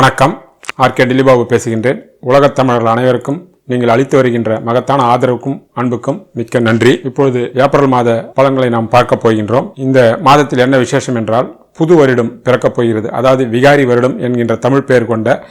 வணக்கம். ஆர்கே டில்லிபாபு பேசுகின்றேன். உலகத் தமிழர்கள் அனைவருக்கும் நீங்கள் அளித்து வருகின்ற மகத்தான ஆதரவுக்கும் அன்புக்கும் மிக்க நன்றி. இப்பொழுது ஏப்ரல் மாத பலன்களை நாம் பார்க்க போகின்றோம். இந்த மாதத்தில் என்ன விசேஷம் என்றால் புது வருடம் பிறக்கப் போகிறது. அதாவது விகாரி வருடம் என்கின்ற தமிழ் பெயர் கொண்ட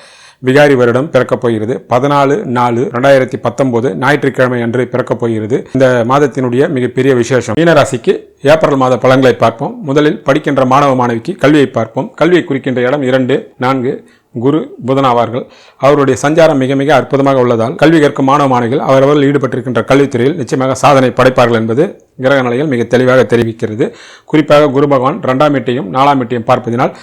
விகாரி வருடம் பிறக்கப் போகிறது. பதினாலு நாலு ரெண்டாயிரத்தி பத்தொன்பது ஞாயிற்றுக்கிழமை அன்று பிறக்கப் போகிறது. இந்த மாதத்தினுடைய மிகப்பெரிய விசேஷம். மீனராசிக்கு ஏப்ரல் மாத பலன்களை பார்ப்போம். முதலில் படிக்கின்ற மாணவ மாணவிக்கு கல்வியை பார்ப்போம். கல்வியை குறிக்கின்ற இடம் இரண்டு நான்கு குரு புதன் ஆவார்கள் அவருடைய சஞ்சாரம் மிக மிக அற்புதமாக உள்ளதால் கல்வி கற்கும் மாணவ மாணவிகள் அவரவர்கள் ஈடுபட்டிருக்கின்ற கல்வித்துறையில் நிச்சயமாக சாதனை படைப்பார்கள் என்பது கிரக நிலைகள் மிக தெளிவாக தெரிவிக்கிறது. குறிப்பாக குரு பகவான் இரண்டாம் எட்டையும் நாலாம் எட்டையும் பார்ப்பதினால்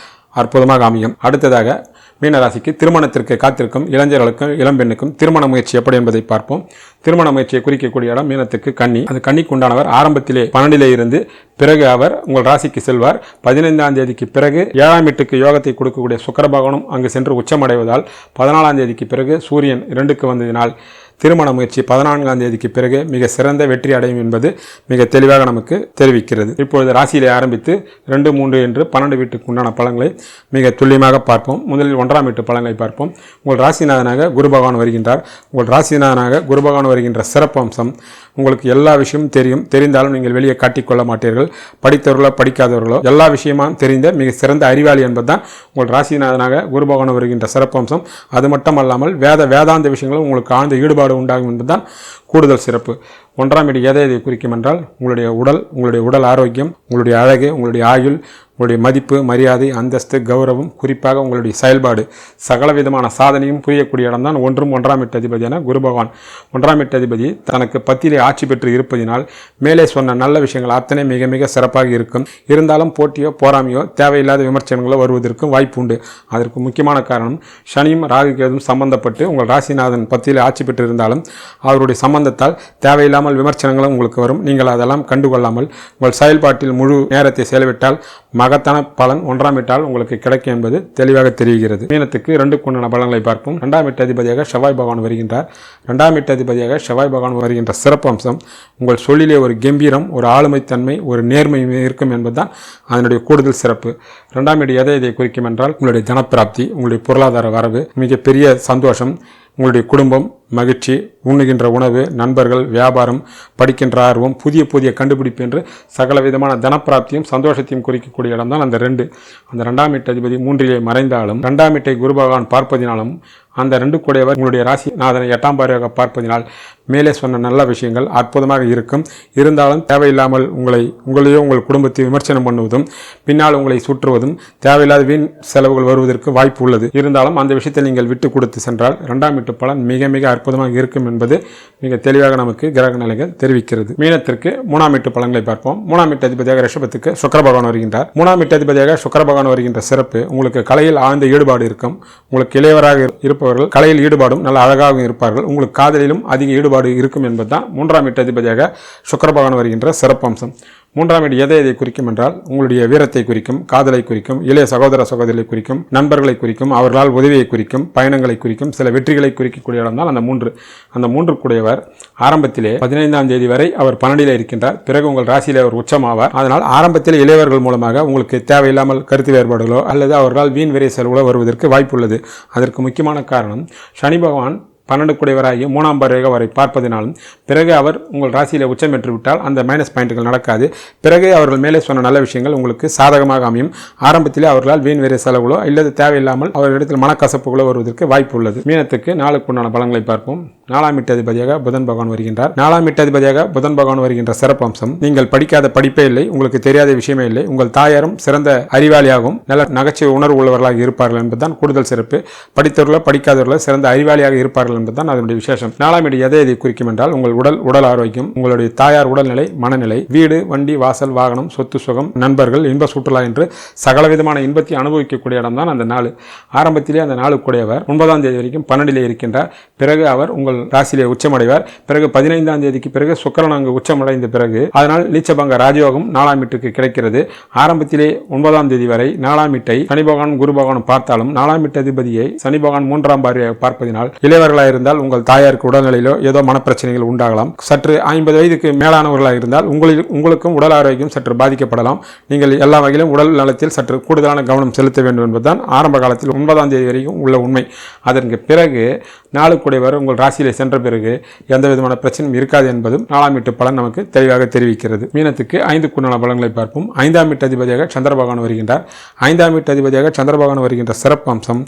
அற்புதமாக அமையும். அடுத்ததாக மீனராசிக்கு திருமணத்திற்கு காத்திருக்கும் இளைஞர்களுக்கும் இளம்பெண்ணுக்கும் திருமண முயற்சி எப்படி என்பதை பார்ப்போம். திருமண முயற்சியை குறிக்கக்கூடிய இடம் மீனத்துக்கு கன்னி. அது கன்னிக்கு உண்டானவர். ஆரம்பத்திலே பன்னெண்டிலே இருந்து பிறகு அவர் உங்கள் ராசிக்கு செல்வார். பதினைந்தாம் தேதிக்கு பிறகு ஏழாம் எட்டுக்கு யோகத்தை கொடுக்கக்கூடிய சுக்கர பகவானும் அங்கு சென்று உச்சமடைவதால் பதினாலாம் தேதிக்கு பிறகு சூரியன் இரண்டுக்கு வந்ததினால் திருமண முயற்சி பதினான்காம் தேதிக்கு பிறகு மிக சிறந்த வெற்றி அடையும் என்பது மிக தெளிவாக நமக்கு தெரிவிக்கிறது. இப்பொழுது ராசியிலே ஆரம்பித்து ரெண்டு மூன்று என்று பன்னெண்டு வீட்டுக்கு உண்டான பழங்களை மிக துல்லியமாக பார்ப்போம். முதலில் ஒன்றாம் வீட்டு பழங்களை பார்ப்போம். உங்கள் ராசிநாதனாக குரு பகவான் வருகின்றார். உங்கள் ராசிநாதனாக குரு பகவான் வருகின்ற சிறப்பு அம்சம் உங்களுக்கு எல்லா விஷயமும் தெரியும். தெரிந்தாலும் நீங்கள் வெளியே காட்டிக்கொள்ள மாட்டீர்கள். படித்தவர்களோ படிக்காதவர்களோ எல்லா விஷயமும் தெரிந்த மிக சிறந்த அறிவாளி என்பதுதான் உங்கள் ராசிநாதனாக குரு பகவான் வருகின்ற சிறப்பு அம்சம். அது மட்டும் அல்லாமல் வேத வேதாந்த விஷயங்களும் உங்களுக்கு ஆழ்ந்த ஈடுபாடு உண்டாகும் என்பதுதான் கூடுதல் சிறப்பு. ஒன்றாம் வீடு எதை எதை குறிக்கும் என்றால் உங்களுடைய உடல் உங்களுடைய உடல் ஆரோக்கியம் உங்களுடைய அழகு உங்களுடைய ஆயுள் உங்களுடைய மதிப்பு மரியாதை அந்தஸ்து கௌரவம் குறிப்பாக உங்களுடைய செயல்பாடு. சகல விதமான சாதனையும் புரியக்கூடிய இடம்தான் ஒன்றும் ஒன்றாம் எட்டு அதிபதியான குரு பகவான். ஒன்றாம் எட்டு அதிபதி தனக்கு பத்திலே ஆட்சி பெற்று இருப்பதினால் மேலே சொன்ன நல்ல விஷயங்கள் அத்தனை மிக மிக சிறப்பாக இருக்கும். இருந்தாலும் போட்டியோ போராமையோ தேவையில்லாத விமர்சனங்களோ வருவதற்கும் வாய்ப்பு உண்டு. அதற்கு முக்கியமான காரணம் சனியும் ராகு கேதும் சம்பந்தப்பட்டு உங்கள் ராசிநாதன் பத்தியிலே ஆட்சி பெற்று இருந்தாலும் அவருடைய சம்பந்தத்தால் தேவையில்லாமல் விமர்சனங்களும் உங்களுக்கு வரும். நீங்கள் அதெல்லாம் கண்டுகொள்ளாமல் உங்கள் செயல்பாட்டில் முழு நேரத்தை செலவிட்டால் மகத்தான பலன் ஒன்றாம் இட்டால் உங்களுக்கு கிடைக்கும் என்பது தெளிவாக தெரிகிறது. மீனத்துக்கு ரெண்டு கொண்டான பலன்களை பார்ப்போம். இரண்டாம் எட்டு அதிபதியாக செவ்வாய் பகவான் வருகின்றார். இரண்டாம் எட்டு அதிபதியாக செவ்வாய் பகவான் வருகின்ற சிறப்பு அம்சம் உங்கள் சொல்லிலே ஒரு கம்பீரம் ஒரு ஆளுமைத்தன்மை ஒரு நேர்மை இருக்கும் என்பதுதான் அதனுடைய கூடுதல் சிறப்பு. இரண்டாம் இடம் எதை இதை குறிக்கும் என்றால் உங்களுடைய தனப்பிராப்தி உங்களுடைய பொருளாதார வரவு மிகப்பெரிய சந்தோஷம் உங்களுடைய குடும்பம் மகிழ்ச்சி உண்ணுகின்ற உணவு நண்பர்கள் வியாபாரம் படிக்கின்ற ஆர்வம் புதிய புதிய கண்டுபிடிப்பு என்று சகல விதமான தனப்பிராப்தியும் சந்தோஷத்தையும் குறிக்கக்கூடிய இடம்தான் அந்த ரெண்டு. அந்த ரெண்டாம் எட்டு அதிபதி மூன்றிலே மறைந்தாலும் ரெண்டாம் எட்டை குரு பகவான் பார்ப்பதினாலும் அந்த ரெண்டு கூடையவர் உங்களுடைய ராசி நாதனை எட்டாம் பார்வையாக பார்ப்பதினால் மேலே சொன்ன நல்ல விஷயங்கள் அற்புதமாக இருக்கும். இருந்தாலும் தேவையில்லாமல் உங்களை உங்களையோ உங்கள் குடும்பத்தை விமர்சனம் பண்ணுவதும் பின்னால் உங்களை சுற்றுவதும் தேவையில்லாத வீண் செலவுகள் வருவதற்கு வாய்ப்பு உள்ளது. இருந்தாலும் அந்த விஷயத்தை நீங்கள் விட்டு கொடுத்து சென்றால் ரெண்டாம் வீட்டு பலன் மிக மிக அற்புதமாக இருக்கும் என்பது மிக தெளிவாக நமக்கு கிரக நிலைகள் தெரிவிக்கிறது. மீனத்திற்கு மூணாம் வீட்டு பலன்களை பார்ப்போம். மூணாம் வீட்டு அதிபதியாக ரிஷபத்துக்கு சுக்கர பகவான் வருகின்றார். மூணாம் வீட்டு அதிபதியாக சுக்கர பகவான் வருகின்ற சிறப்பு உங்களுக்கு கலையில் ஆழ்ந்த ஈடுபாடு இருக்கும். உங்களுக்கு இளையவராக இருப்பவர்கள் கலையில் ஈடுபாடும் நல்ல அழகாகவும் இருப்பார்கள். உங்களுக்கு காதலிலும் அதிக ஈடுபாடு இருக்கும் என்பதுதான் மூன்றாம் வீட்டு அதிபதியாக சுக்கர பகவான் வருகின்ற சிறப்பு அம்சம் மூன்றாம் வீடு எதை எதை குறிக்கும் என்றால் உங்களுடைய வீரத்தை குறிக்கும் காதலை குறிக்கும் இளைய சகோதர சகோதரிகளை குறிக்கும் நண்பர்களை குறிக்கும் அவர்களால் உதவியை குறிக்கும் பயணங்களை குறிக்கும் சில வெற்றிகளை குறிக்கக்கூடிய இடம்தான் அந்த மூன்று. அந்த மூன்று கூடியவர் ஆரம்பத்திலே பதினைந்தாம் தேதி வரை அவர் பன்னெண்டில் இருக்கின்றார். பிறகு உங்கள் ராசியிலே அவர் உச்சமாவார். அதனால் ஆரம்பத்தில் இளையவர்கள் மூலமாக உங்களுக்கு தேவையில்லாமல் கருத்து வேறுபாடுகளோ அல்லது அவர்களால் வீண் விரை செலவுகளோ வருவதற்கு வாய்ப்புள்ளது. அதற்கு முக்கியமான காரணம் சனி பகவான் பன்னெண்டு குடைவராகி மூணாம் பார்வையாக வரை பார்ப்பதினாலும் பிறகு அவர் உங்கள் ராசியில் உச்சம் பெற்று விட்டால் அந்த மைனஸ் பாயிண்ட்டுகள் நடக்காது. பிறகு அவர்கள் மேலே சொன்ன நல்ல விஷயங்கள் உங்களுக்கு சாதகமாக அமையும். ஆரம்பத்திலே அவர்களால் வீண் வேறு செலவுகளோ அல்லது தேவையில்லாமல் அவர்களிடத்தில் மனக்கசப்புகளோ வருவதற்கு வாய்ப்பு உள்ளது. மீனத்துக்கு நாளுக்குண்டான பலன்களை பார்ப்போம். நாலாம் எட்டு அதிபதியாக புதன் பகவான் வருகின்றார். நாலாம் எட்டு அதிபதியாக புதன் பகவான் வருகின்ற சிறப்பு அம்சம் நீங்கள் படிக்காத படிப்பே இல்லை உங்களுக்கு தெரியாத விஷயமே இல்லை. உங்கள் தாயாரும் சிறந்த அறிவாளியாகவும் நல்ல நகைச்சுவை உணர்வு உள்ளவர்களாக இருப்பார்கள் என்பதுதான் கூடுதல் சிறப்பு. படித்தவர்களோ படிக்காதவர்களோ சிறந்த அறிவாளியாக இருப்பார்கள் என்பதுதான் அதனுடைய விசேஷம். நாலாம் இடம் எதை எதை குறிக்கும் என்றால் உங்கள் உடல் உடல் ஆரோக்கியம் உங்களுடைய தாயார் உடல்நிலை மனநிலை வீடு வண்டி வாசல் வாகனம் சொத்து சுகம் நண்பர்கள் இன்ப சுற்றுலா என்று சகலவிதமான இன்பத்தை அனுபவிக்கக்கூடிய இடம் தான் அந்த நாள். ஆரம்பத்திலே அந்த நாளுக்குடையவர் ஒன்பதாம் தேதி வரைக்கும் பன்னெண்டிலே இருக்கின்றார். பிறகு அவர் உங்கள் ராசியிலே உச்சமடைவார். பிறகு பதினைந்தாம் தேதிக்கு பிறகு சுக்கரன் அங்கு உச்சமடைந்த பிறகு அதனால் நீச்சபங்க ராஜயோகம் நாலாம் வீட்டுக்கு கிடைக்கிறது. ஆரம்பத்திலே ஒன்பதாம் தேதி வரை நாலாம் வீட்டை சனி பகவான் குரு பகவான் பார்த்தாலும் நாலாம் வீட்டு அதிபதியை சனி பகவான் மூன்றாம் பார்வையாக பார்ப்பதினால் இளையவர்களாக இளைஞர்களாக இருந்தால் உங்கள் தாயாருக்கு உடல்நிலையிலோ ஏதோ மனப்பிரச்சனைகள் உண்டாகலாம். சற்று ஐம்பது வயதுக்கு மேலானவர்களாக இருந்தால் உங்களில் உங்களுக்கும் உடல் ஆரோக்கியம் சற்று பாதிக்கப்படலாம். நீங்கள் எல்லா வகையிலும் உடல் நலத்தில் சற்று கூடுதலான கவனம் செலுத்த வேண்டும் என்பதுதான் ஆரம்ப காலத்தில் ஒன்பதாம் தேதி வரைக்கும் உள்ள உண்மை. அதற்கு பிறகு நாளுக்குடையவர் உங்கள் ராசியிலே சென்ற பிறகு எந்த விதமான பிரச்சனையும் இருக்காது என்பதும் நாலாம் வீட்டு பலன் நமக்கு தெளிவாக தெரிவிக்கிறது. மீனத்துக்கு ஐந்து குண்டான பலன்களை பார்ப்போம். ஐந்தாம் வீட்டு அதிபதியாக சந்திரபகவான் வருகின்றார். ஐந்தாம் வீட்டு அதிபதியாக சந்திரபகவான் வருகின்ற சிறப்பு அம்சம்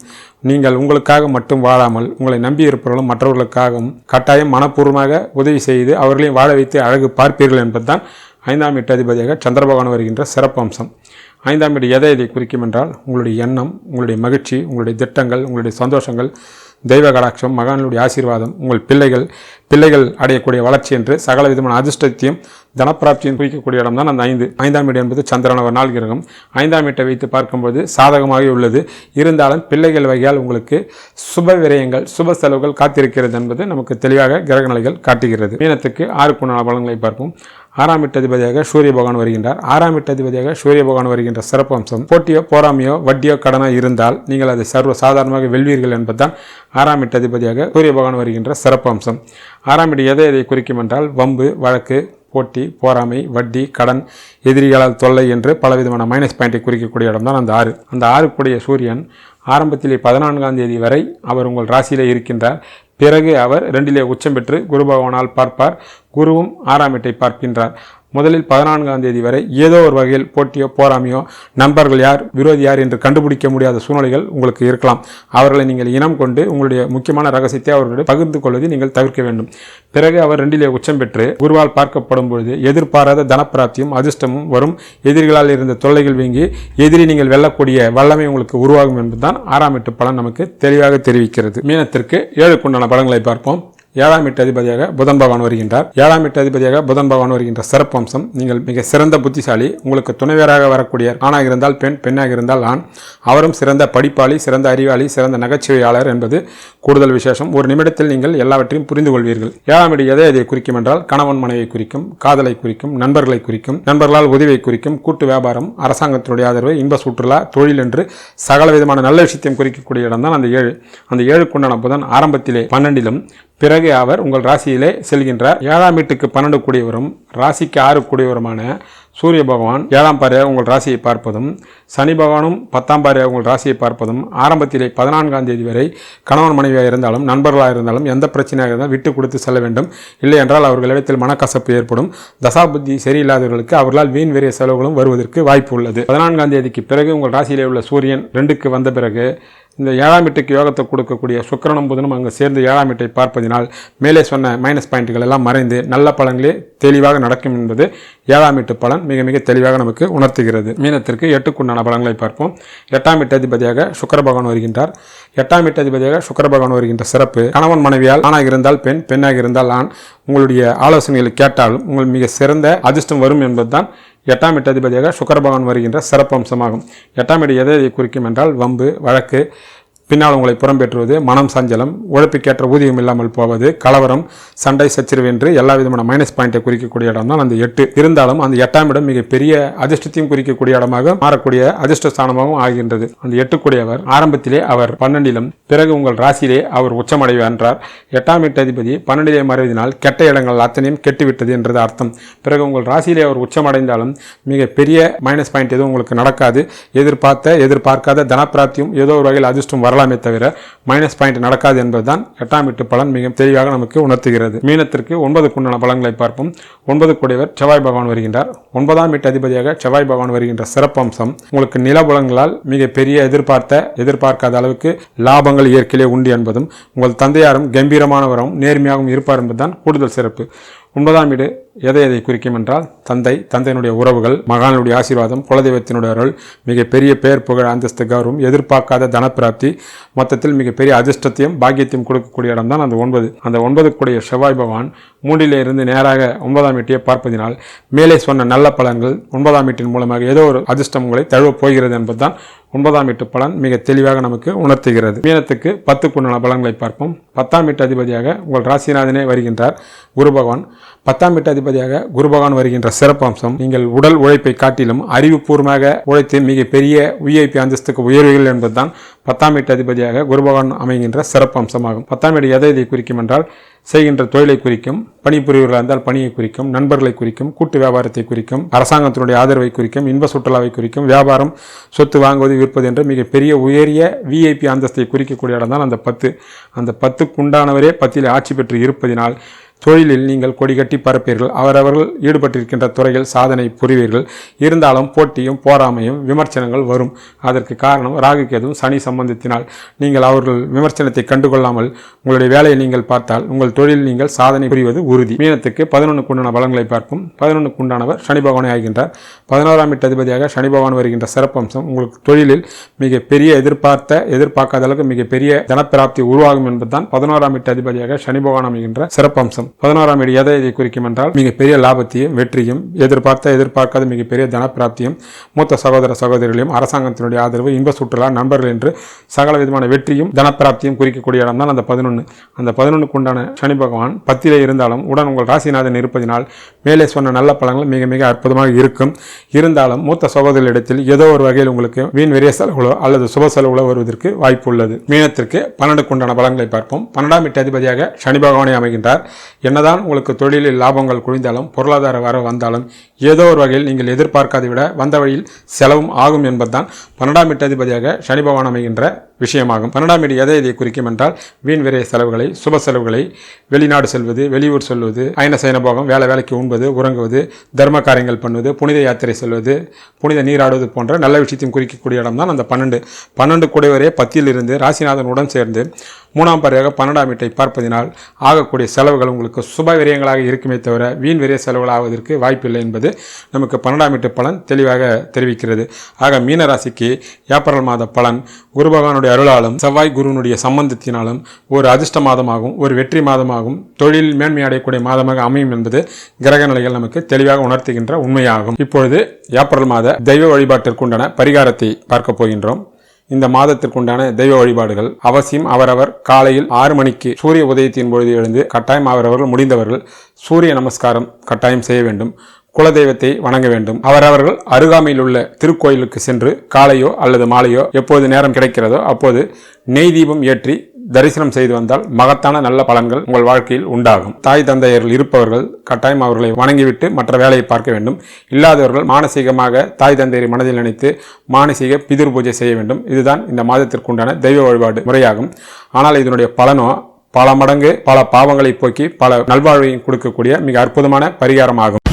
நீங்கள் உங்களுக்காக மட்டும் வாழாமல் உங்களை நம்பி இருப்பவர்களும் மற்றவர்களுக்காகவும் கட்டாயம் மனப்பூர்வமாக உதவி செய்து அவர்களையும் வாழ வைத்து அழகு பார்ப்பீர்கள் என்பதுதான் ஐந்தாம் வீட்டு அதிபதியாக சந்திரபகவான் வருகின்ற சிறப்பு அம்சம் ஐந்தாம் வீடு எதை எதை குறிக்கும் என்றால் உங்களுடைய எண்ணம் உங்களுடைய மகிழ்ச்சி உங்களுடைய திட்டங்கள் உங்களுடைய சந்தோஷங்கள் தெய்வ கடாட்சம் மகான்களுடைய ஆசீர்வாதம் உங்கள் பிள்ளைகள் பிள்ளைகள் அடையக்கூடிய வளர்ச்சி என்று சகல விதமான அதிர்ஷ்டத்தையும் தனப்பிராப்தியும் குறிக்கக்கூடிய இடம் தான் அந்த ஐந்து. ஐந்தாம் வீடு என்பது சந்திரனவர் நாள் கிரகம். ஐந்தாம் வீட்டை வைத்து பார்க்கும்போது சாதகமாக உள்ளது. இருந்தாலும் பிள்ளைகள் வகையால் உங்களுக்கு சுப விரயங்கள் சுப செலவுகள் காத்திருக்கிறது என்பது நமக்கு தெளிவாக கிரக நிலைகள் காட்டுகிறது. மீனத்துக்கு ஆறு குண பலன்களை பார்ப்போம். ஆறாம் வீட்டு அதிபதியாக சூரிய பகவான் வருகின்றார். ஆறாம் வீட்டு அதிபதியாக சூரிய பகவான் வருகின்ற சிறப்பு அம்சம் போட்டியோ போராமையோ வட்டியோ கடனோ இருந்தால் நீங்கள் அதை சர்வ சாதாரணமாக வெல்வீர்கள் என்பதுதான் ஆறாம் வீட்டு அதிபதியாக சூரிய பகவான் வருகின்ற சிறப்பு அம்சம். ஆறாம் எட்டு எதை எதை குறிக்கும் என்றால் வம்பு வழக்கு போட்டி போராமை வட்டி கடன் எதிரிகளால் தொல்லை என்று பலவிதமான மைனஸ் பாயிண்டை குறிக்கக்கூடிய இடம் தான் அந்த ஆறு. அந்த ஆறுக்குடைய சூரியன் ஆரம்பத்திலே பதினான்காம் தேதி வரை அவர் உங்கள் ராசியிலே இருக்கின்றார். பிறகு அவர் ரெண்டிலே உச்சம் பெற்று குரு பகவானால் பார்ப்பார். குருவும் ஆறாம் எட்டை பார்க்கின்றார். முதலில் பதினான்காம் தேதி வரை ஏதோ ஒரு வகையில் போட்டியோ போராமையோ நண்பர்கள் யார் விரோதி யார் என்று கண்டுபிடிக்க முடியாத சூழ்நிலைகள் உங்களுக்கு இருக்கலாம். அவர்களை நீங்கள் இனம் கொண்டு உங்களுடைய முக்கியமான ரகசியத்தை அவர்களிடம் பகிர்ந்து கொள்வதை நீங்கள் தவிர்க்க வேண்டும். பிறகு அவர் ரெண்டிலே உச்சம் பெற்று குருவால் பார்க்கப்படும் பொழுது எதிர்பாராத தனப்பிராப்தியும் அதிர்ஷ்டமும் வரும். எதிரிகளால் இருந்த தொல்லைகள் வீங்கி எதிரி நீங்கள் வெல்லக்கூடிய வல்லமை உங்களுக்கு உருவாகும் என்பதுதான் ஆறாம் எட்டு பலன் நமக்கு தெளிவாக தெரிவிக்கிறது. மீனத்திற்கு ஏழுக்குண்டான பலன்களை பார்ப்போம். ஏழாம் எட்டு அதிபதியாக புதன் பகவான் வருகின்றார். ஏழாம் எட்டு அதிபதியாக புதன் பகவான் வருகின்ற சிறப்பு அம்சம் நீங்கள் மிக சிறந்த புத்திசாலி உங்களுக்கு துணைவராக வரக்கூடிய ஆணாக இருந்தால் பெண் பெண்ணாக இருந்தால் ஆண். அவரும் சிறந்த படிப்பாளி சிறந்த அறிவாளி சிறந்த நகைச்சுவையாளர் என்பது கூடுதல் விசேஷம். ஒரு நிமிடத்தில் நீங்கள் எல்லாவற்றையும் புரிந்து கொள்வீர்கள். ஏழாம் எட்டு எதை அதை குறிக்கும் என்றால் கணவன் மனைவியை குறிக்கும் காதலை குறிக்கும் நண்பர்களை குறிக்கும் நண்பர்களால் உதவியை குறிக்கும் கூட்டு வியாபாரம் அரசாங்கத்தினுடைய ஆதரவு இன்ப சுற்றுலா தொழில் என்று சகல விதமான நல்ல விஷயத்தையும் குறிக்கக்கூடிய இடம் தான் அந்த ஏழு. அந்த ஏழுக்குண்டான புதன் ஆரம்பத்திலே பன்னெண்டிலும் பிறகு அவர் உங்கள் ராசியிலே செல்கின்றார். ஏழாம் வீட்டுக்கு பன்னெண்டு கூடியவரும் ராசிக்கு ஆறு கூடியவருமான சூரிய பகவான் ஏழாம் பாறையாக உங்கள் ராசியை பார்ப்பதும் சனி பகவானும் பத்தாம் பாறையாக உங்கள் ராசியை பார்ப்பதும் ஆரம்பத்திலே பதினான்காம் தேதி வரை கணவன் மனைவியாக இருந்தாலும் நண்பர்களாக இருந்தாலும் எந்த பிரச்சனையாக இருந்தாலும் விட்டு கொடுத்து செல்ல வேண்டும். இல்லை என்றால் அவர்களிடத்தில் மனக்கசப்பு ஏற்படும். தசாபுத்தி சரியில்லாதவர்களுக்கு அவர்களால் வீண் வெறிய செலவுகளும் வருவதற்கு வாய்ப்பு உள்ளது. பதினான்காம் தேதிக்கு பிறகு உங்கள் ராசியிலே உள்ள சூரியன் ரெண்டுக்கு வந்த பிறகு இந்த ஏழாம் வீட்டுக்கு யோகத்தை கொடுக்கக்கூடிய சுக்கரனும் புதனும் அங்கு சேர்ந்து ஏழாம் வீட்டை பார்ப்பதினால் மேலே சொன்ன மைனஸ் பாயிண்ட்கள் எல்லாம் மறைந்து நல்ல பலன்களே தெளிவாக நடக்கும் என்பது ஏழாம் வீட்டு பலன். மிக மிக தெளிவாக நமக்கு உணர்த்துகிறது. மீனத்திற்கு எட்டுக்குண்டான பலன்களை பார்ப்போம். எட்டாம் வீட்டு அதிபதியாக சுக்கர பகவான் வருகின்றார். எட்டாம் எட்டாதிபதியாக அதிபதியாக சுக்கர பகவான் வருகின்ற சிறப்பு கணவன் மனைவியால் ஆணாக இருந்தால் பெண் பெண்ணாக இருந்தால் ஆண். உங்களுடைய ஆலோசனைகளை கேட்டாலும் உங்கள் மிக சிறந்த அதிர்ஷ்டம் வரும் என்பதுதான் எட்டாம் எட்டாதிபதியாக சுக்கர பகவான் வருகின்ற சிறப்பு அம்சமாகும் எட்டாம் எட்டு எதை எதை குறிக்கும் என்றால் வம்பு வழக்கு பின்னால் உங்களை புறம்பெற்றுவது மனம் சஞ்சலம் உழைப்புக்கேற்ற ஊதியம் இல்லாமல் போவது கலவரம் சண்டை சச்சரவு என்று எல்லா விதமான மைனஸ் பாயிண்டை குறிக்கக்கூடிய இடம் தான் அந்த எட்டு. இருந்தாலும் அந்த எட்டாம் இடம் மிகப்பெரிய அதிர்ஷ்டத்தையும் குறிக்கக்கூடிய இடமாக மாறக்கூடிய அதிர்ஷ்ட ஸ்தானமாகவும் ஆகின்றது. அந்த எட்டுக்குடையவர் ஆரம்பத்திலே அவர் பன்னெண்டிலும் பிறகு உங்கள் ராசியிலே அவர் உச்சமடைவு என்றார். எட்டாம் எட்டு அதிபதி பன்னெண்டிலே மறைவதினால் கெட்ட இடங்கள் அத்தனையும் கெட்டுவிட்டது என்றது அர்த்தம். பிறகு உங்கள் ராசியிலே அவர் உச்சமடைந்தாலும் மிக பெரிய மைனஸ் பாயிண்ட் எதுவும் உங்களுக்கு நடக்காது. எதிர்பார்த்த எதிர்பார்க்காத தனப்பிராப்தியும் ஏதோ ஒரு வகையில் அதிர்ஷ்டம் வரலாம். தவிர மைனஸ் பாயிண்ட் நடக்காது என்பதுதான் எட்டாம் வீட்டு பலன் மிக தெளிவாக நமக்கு உணர்த்துகிறது. மீனத்திற்கு ஒன்பதுக்குண்டான பலன்களை பார்ப்போம். ஒன்பது கூடியவர் செவ்வாய் பகவான் வருகின்றார். ஒன்பதாம் வீட்டு அதிபதியாக செவ்வாய் பகவான் வருகின்ற சிறப்பம்சம் உங்களுக்கு நிலபுலங்களால் மிக பெரிய எதிர்பார்த்த எதிர்பார்க்காத அளவுக்கு லாபங்கள் இயற்கையிலே உண்டு என்பதும் உங்கள் தந்தையாரும் கம்பீரமானவரும் நேர்மையாகவும் இருப்பார் என்பதுதான் கூடுதல் சிறப்பு. ஒன்பதாம் வீடு எதை எதை குறிக்கும் என்றால் தந்தை தந்தையினுடைய உறவுகள் மகானுடைய ஆசீர்வாதம் குலதெய்வத்தினுடைய அருள் மிகப்பெரிய பெயர் புகழ் அந்தஸ்து கௌரவம் எதிர்பார்க்காத தனப்பிராப்தி மொத்தத்தில் மிகப்பெரிய அதிர்ஷ்டத்தையும் பாக்கியத்தையும் கொடுக்கக்கூடிய இடம் தான் அந்த ஒன்பது. அந்த ஒன்பதுக்குடைய செவ்வாய் பகவான் மூன்றிலே இருந்து நேராக ஒன்பதாம் வீட்டையே பார்ப்பதினால் மேலே சொன்ன நல்ல பலன்கள் ஒன்பதாம் வீட்டின் மூலமாக ஏதோ ஒரு அதிர்ஷ்டம் உங்களை தழுவப் போகிறது என்பதுதான் ஒன்பதாம் வீட்டு பலன் மிக தெளிவாக நமக்கு உணர்த்துகிறது. மீனத்துக்கு பத்துக்குண்டான பலன்களை பார்ப்போம். பத்தாம் வீட்டு அதிபதியாக உங்கள் ராசிநாதனே வருகின்றார். குரு பகவான் பத்தாம் வீட்டு அதிபதி அதிபதியாக குரு பகவான் வருகின்ற சிறப்பம்சம் நீங்கள் உடல் உழைப்பை காட்டிலும் அறிவுபூர்வமாக உழைத்து மிகப்பெரிய விஐபி அந்தஸ்துக்கு உயர்வுகள் என்பதுதான் பத்தாம் வீட்டு அதிபதியாக குரு பகவான் அமைகின்ற சிறப்பம்சமாகும். பத்தாம் வீடு எதை இதை குறிக்கும் என்றால் செய்கின்ற தொழிலை குறிக்கும் பணிபுரிவர்களாக இருந்தால் பணியை குறிக்கும் நண்பர்களை குறிக்கும் கூட்டு வியாபாரத்தை குறிக்கும் அரசாங்கத்தினுடைய ஆதரவை குறிக்கும் இன்ப சுற்றுலாவை குறிக்கும் வியாபாரம் சொத்து வாங்குவது விற்பது என்ற மிகப்பெரிய உயரிய விஐபி அந்தஸ்தை குறிக்கக்கூடிய இடம் தான் அந்த பத்து. அந்த பத்துக்குண்டானவரே பத்தில் ஆட்சி பெற்று இருப்பதினால் தொழிலில் நீங்கள் கொடி கட்டி பரப்பீர்கள் அவரவர்கள் ஈடுபட்டிருக்கின்ற துறையில் சாதனை புரிவீர்கள். இருந்தாலும் போட்டியும் போராமையும் விமர்சனங்கள் வரும். அதற்கு காரணம் ராகு கேதுவும் சனி சம்பந்தத்தினால். நீங்கள் அவர்கள் விமர்சனத்தை கண்டுகொள்ளாமல் உங்களுடைய வேலையை நீங்கள் பார்த்தால் உங்கள் தொழில் நீங்கள் சாதனை புரிவது உறுதி. மீனத்துக்கு பதினொன்றுக்கு உண்டான பலங்களை பார்க்கும் பதினொன்றுக்கு உண்டானவர் சனி பகவானை ஆகின்றார். பதினோராம் எட்டு அதிபதியாக சனி பகவான் வருகின்ற சிறப்பம்சம் உங்களுக்கு தொழிலில் மிக பெரிய எதிர்பார்த்த எதிர்பார்க்காத அளவுக்கு மிகப்பெரிய தனப்பிராப்தி உருவாகும் என்பதுதான் பதினோராம் எட்டு அதிபதியாக சனி பகவான் அமைகின்ற சிறப்பம்சம். பதினோராம் வீடு எதை இதை குறிக்கும் என்றால் மிக பெரிய லாபத்தையும் வெற்றியும் எதிர்பார்த்த எதிர்பார்க்காத மிகப்பெரிய தனப்பிராப்தியும் மூத்த சகோதர சகோதரிகளையும் அரசாங்கத்தினுடைய ஆதரவு இன்ப சுற்றுலா நண்பர்கள் என்று சகல விதமான வெற்றியும் தனப்பிராப்தியும் குறிக்கக்கூடிய இடம் தான் அந்த பதினொன்று அந்த பதினொன்றுக்கு உண்டான சனி பகவான் பத்திலே இருந்தாலும் உடன் உங்கள் ராசிநாதன் இருப்பதினால் மேலே சொன்ன நல்ல பழங்கள் மிக மிக அற்புதமாக இருக்கும். இருந்தாலும் மூத்த சகோதரிடத்தில் ஏதோ ஒரு வகையில் உங்களுக்கு வீண் வெறிய செலவுகளோ அல்லது சுப செலவுகளோ வருவதற்கு வாய்ப்பு உள்ளது. மீனத்திற்கு பன்னெண்டுக்குண்டான பலன்களை பார்ப்போம். பன்னெண்டாம் எட்டு அதிபதியாக சனி பகவானை அமைகின்றார். என்னதான் உங்களுக்கு தொழிலில் லாபங்கள் குழிந்தாலும் பொருளாதார வர வந்தாலும் ஏதோ ஒரு வகையில் நீங்கள் எதிர்பார்க்காதை விட வந்த வழியில் செலவும் ஆகும் என்பதுதான் பன்னெண்டாம் எட்டு அதிபதியாக சனி பகவான் அமைகின்ற விஷயமாகும். பன்னெண்டாம் வீடு எதை இதை குறிக்கும் என்றால் வீண் விரைய செலவுகளை சுப செலவுகளை வெளிநாடு செல்வது வெளியூர் செல்வது அயன சயன போகம் வேலை வேலைக்கு உண்பது உறங்குவது தர்ம காரியங்கள் பண்ணுவது புனித யாத்திரை செல்வது புனித நீராடுவது போன்ற நல்ல விஷயத்தையும் குறிக்கக்கூடிய இடம் தான் அந்த பன்னெண்டு. பன்னெண்டு கூடையவரே பத்தியிலிருந்து ராசிநாதனுடன் சேர்ந்து மூணாம் பறையாக பன்னெண்டாம் வீட்டை பார்ப்பதினால் ஆகக்கூடிய செலவுகள் உங்களுக்கு சுப விரயங்களாக இருக்குமே தவிர வீண் விரய செலவுகள் ஆவதற்கு வாய்ப்பில்லை என்பது நமக்கு பன்னெண்டாம் வீட்டு பலன் தெளிவாக தெரிவிக்கிறது. ஆக மீனராசிக்கு ஏப்ரல் மாத பலன் குரு பகவானுடைய அருளாலும் செவ்வாய் குருவினுடைய சம்பந்தத்தினாலும் ஒரு அதிர்ஷ்ட மாதமாகவும் ஒரு வெற்றி மாதமாகவும் தொழில் மேன்மை அடையக்கூடிய மாதமாக அமையும் என்பது கிரக நிலைகள் நமக்கு தெளிவாக உணர்த்துகின்ற உண்மையாகும். இப்பொழுது ஏப்ரல் மாத தெய்வ வழிபாட்டிற்குண்டான பரிகாரத்தை பார்க்க போகின்றோம். இந்த மாதத்திற்குண்டான தெய்வ வழிபாடுகள் அவசியம். அவரவர் காலையில் ஆறு மணிக்கு சூரிய உதயத்தின் பொழுது எழுந்து கட்டாயம் அவரவர்கள் முடிந்தவர்கள் சூரிய நமஸ்காரம் கட்டாயம் செய்ய வேண்டும். குலதெய்வத்தை வணங்க வேண்டும். அவரவர்கள் அருகாமையில் உள்ள திருக்கோயிலுக்கு சென்று காலையோ அல்லது மாலையோ எப்போது நேரம் கிடைக்கிறதோ அப்போது நெய் தீபம் ஏற்றி தரிசனம் செய்து வந்தால் மகத்தான நல்ல பலன்கள் உங்கள் வாழ்க்கையில் உண்டாகும். தாய் தந்தையர்கள் இருப்பவர்கள் கட்டாயம் அவர்களை வணங்கிவிட்டு மற்ற வேலையை பார்க்க வேண்டும். இல்லாதவர்கள் மானசீகமாக தாய் தந்தையரை மனதில் நினைத்து மானசீக பிதிர் பூஜை செய்ய வேண்டும். இதுதான் இந்த மாதத்திற்குண்டான தெய்வ வழிபாடு முறையாகும். ஆனால் இதனுடைய பலனோ பல மடங்கு பல பாவங்களை போக்கி பல நல்வாழ்வையும் கொடுக்கக்கூடிய மிக அற்புதமான பரிகாரமாகும்.